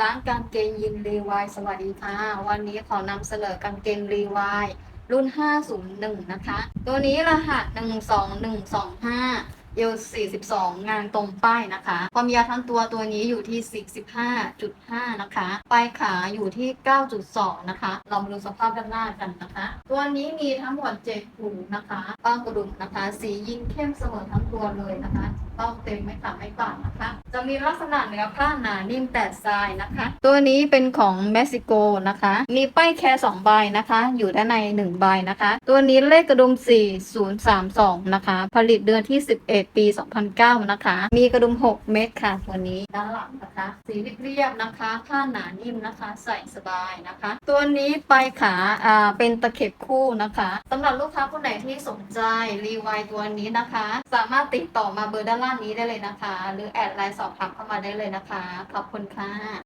ร้านกางเกงยีนรีวายสวัสดีค่ะ วันนี้ขอนำเสนอกางเกงรีวายรุ่น 501 นะคะ ตัวนี้รหัส 12125 เอว42 งานตรงป้ายนะคะ ความยาวทั้งตัวตัวนี้อยู่ที่ 45.5 นะคะ ปลายขาอยู่ที่ 9.2 นะคะ เรามาดูสภาพด้านหน้ากันนะคะ ตัวนี้มีทั้งหมด7หูนะคะป้างกระดุมนะคะ สียิ่งเข้มเสมอทั้งตัวเลยนะคะต้องเต็มไม่ต่ำไม่ต่ำนะคะ จะมีลักษณะเนื้อผ้าหนานิ่มแต่ทรายนะคะ ตัวนี้เป็นของเม็กซิโกนะคะ มีป้ายแคร์2ใบนะคะ อยู่ด้านใน1ใบนะคะ ตัวนี้เลขกระดุม 4032 นะคะ ผลิตเดือนที่ 11ปี 2009 นะคะ มีกระดุม 6 เม็ดค่ะ ตัวนี้ด้านหลังนะคะ สีเรียบๆนะคะ ผ้าหนานิ่มนะคะ ใส่สบายนะคะ ตัวนี้ปลายขาอ่าเป็นตะเข็บคู่นะคะสำหรับลูกค้าคนไหนที่สนใจรีวายตัวนี้นะคะ สามารถติดต่อมาเบอร์ด้านล่างนี้ได้เลยนะคะ หรือแอดไลน์สอบถามเข้ามาได้เลยนะคะ ขอบคุณค่ะ